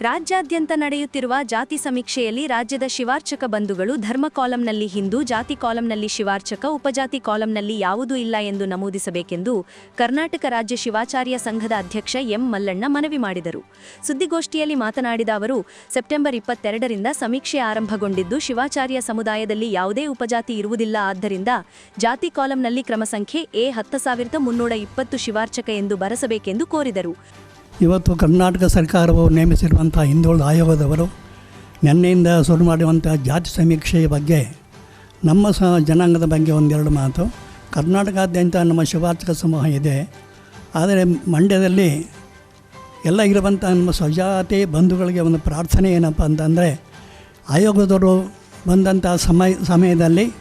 ರಾಜ್ಯಾದ್ಯಂತ ನಡೆಯುತ್ತಿರುವ ಜಾತಿ ಸಮೀಕ್ಷೆಯಲ್ಲಿ ರಾಜ್ಯದ ಶಿವಾರ್ಚಕ ಬಂಧುಗಳು ಧರ್ಮ ಕಾಲಂನಲ್ಲಿ ಹಿಂದೂ, ಜಾತಿ ಕಾಲಂನಲ್ಲಿ ಶಿವಾರ್ಚಕ, ಉಪಜಾತಿ ಕಾಲಂನಲ್ಲಿ ಯಾವುದೂ ಇಲ್ಲ ಎಂದು ನಮೂದಿಸಬೇಕೆಂದು ಕರ್ನಾಟಕ ರಾಜ್ಯ ಶಿವಾಚಾರ್ಯ ಸಂಘದ ಅಧ್ಯಕ್ಷ ಎಂ ಮಲ್ಲಣ್ಣ ಮನವಿ ಮಾಡಿದರು. ಸುದ್ದಿಗೋಷ್ಠಿಯಲ್ಲಿ ಮಾತನಾಡಿದ ಅವರು, ಸೆಪ್ಟೆಂಬರ್ ಇಪ್ಪತ್ತೆರಡರಿಂದ ಸಮೀಕ್ಷೆ ಆರಂಭಗೊಂಡಿದ್ದು, ಶಿವಾಚಾರ್ಯ ಸಮುದಾಯದಲ್ಲಿ ಯಾವುದೇ ಉಪಜಾತಿ ಇರುವುದಿಲ್ಲ. ಆದ್ದರಿಂದ ಜಾತಿ ಕಾಲಂನಲ್ಲಿ ಕ್ರಮ ಸಂಖ್ಯೆ ಎ ಹತ್ತು ಸಾವಿರದ ಮುನ್ನೂರ ಇಪ್ಪತ್ತು ಶಿವಾರ್ಚಕ ಎಂದು ಬರಸಬೇಕೆಂದು ಕೋರಿದರು. ಇವತ್ತು ಕರ್ನಾಟಕ ಸರ್ಕಾರವು ನೇಮಿಸಿರುವಂಥ ಹಿಂದುಳಿದ ಆಯೋಗದವರು ನಿನ್ನೆಯಿಂದ ಶುರು ಮಾಡಿರುವಂಥ ಜಾತಿ ಸಮೀಕ್ಷೆಯ ಬಗ್ಗೆ ನಮ್ಮ ಸಹ ಜನಾಂಗದ ಬಗ್ಗೆ ಒಂದೆರಡು ಮಾತು. ಕರ್ನಾಟಕಾದ್ಯಂತ ನಮ್ಮ ಶಿವಾರ್ಚಕ ಸಮೂಹ ಇದೆ. ಆದರೆ ಮಂಡ್ಯದಲ್ಲಿ ಎಲ್ಲ ಇರುವಂಥ ನಮ್ಮ ಸ್ವಜಾತಿ ಬಂಧುಗಳಿಗೆ ಒಂದು ಪ್ರಾರ್ಥನೆ ಏನಪ್ಪ ಅಂತಂದರೆ, ಆಯೋಗದವರು ಬಂದಂಥ ಸಮಯ, ಸಮಯದಲ್ಲಿ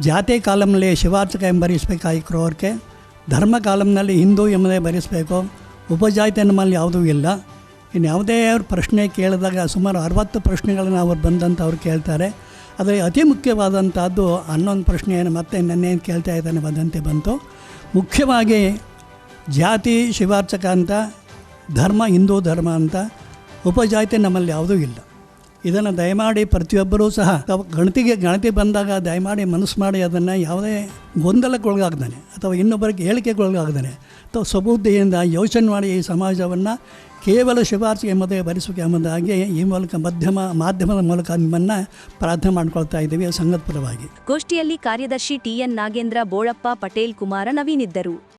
ಜಾತಿ ಕಾಲಂನಲ್ಲಿ ಶಿವಾರ್ಚಕ ಎಂಬ ಬರೆಸಬೇಕಾಗಿರೋರ್ಗೆ ಧರ್ಮ ಕಾಲಂನಲ್ಲಿ ಹಿಂದೂ ಎಂಬುದೇ ಬರೆಸಬೇಕು. ಉಪಜಾತಿ ನಮ್ಮಲ್ಲಿ ಯಾವುದೂ ಇಲ್ಲ. ಇನ್ನು ಯಾವುದೇ ಅವ್ರ ಪ್ರಶ್ನೆ ಕೇಳಿದಾಗ ಸುಮಾರು ಅರವತ್ತು ಪ್ರಶ್ನೆಗಳನ್ನು ಅವ್ರು ಬಂದಂತ ಅವ್ರು ಕೇಳ್ತಾರೆ. ಅದರಲ್ಲಿ ಅತಿ ಮುಖ್ಯವಾದಂಥದ್ದು ಹನ್ನೊಂದು ಏನು ಮತ್ತೆ ನನ್ನೇನು ಕೇಳ್ತಾ ಇದ್ದಾನೆ ಬಂದಂತೆ ಬಂತು. ಮುಖ್ಯವಾಗಿ ಜಾತಿ, ಶಿವಾರ್ಚಕ ಅಂತ, ಧರ್ಮ, ಹಿಂದೂ ಧರ್ಮ ಅಂತ ಉಪಜಾತಿ ನಮ್ಮಲ್ಲಿ ಯಾವುದೂ ಇಲ್ಲ. ಇದನ್ನು ದಯಮಾಡಿ ಪ್ರತಿಯೊಬ್ಬರೂ ಸಹ ಗಣತಿಗೆ, ಗಣತಿ ಬಂದಾಗ ದಯಮಾಡಿ ಮನಸ್ಸು ಮಾಡಿ ಅದನ್ನು ಯಾವುದೇ ಗೊಂದಲಕ್ಕೊಳಗಾಗ್ದಾನೆ ಅಥವಾ ಇನ್ನೊಬ್ಬರಿಗೆ ಹೇಳಿಕೆಗೊಳಗಾಗ್ದಾನೆ ಅಥವಾ ಸ್ವಬುದ್ಧಿಯಿಂದ ಯೋಚನೆ ಮಾಡಿ ಈ ಸಮಾಜವನ್ನು ಕೇವಲ ಶಿಫಾರಸು ಎಂಬುದೇ ಬಂದ ಎಂಬುದಾಗಿ ಈ ಮೂಲಕ ಮಧ್ಯಮ, ಮಾಧ್ಯಮದ ಮೂಲಕ ನಿಮ್ಮನ್ನು ಪ್ರಾರ್ಥನೆ ಮಾಡ್ಕೊಳ್ತಾ ಇದ್ದೀವಿ ಸಂಘದ ಪರವಾಗಿ. ಗೋಷ್ಠಿಯಲ್ಲಿ ಕಾರ್ಯದರ್ಶಿ ಟಿಎನ್ ನಾಗೇಂದ್ರ, ಬೋಳಪ್ಪ, ಪಟೇಲ್ ಕುಮಾರ ನವೀನ್ ಇದ್ದರು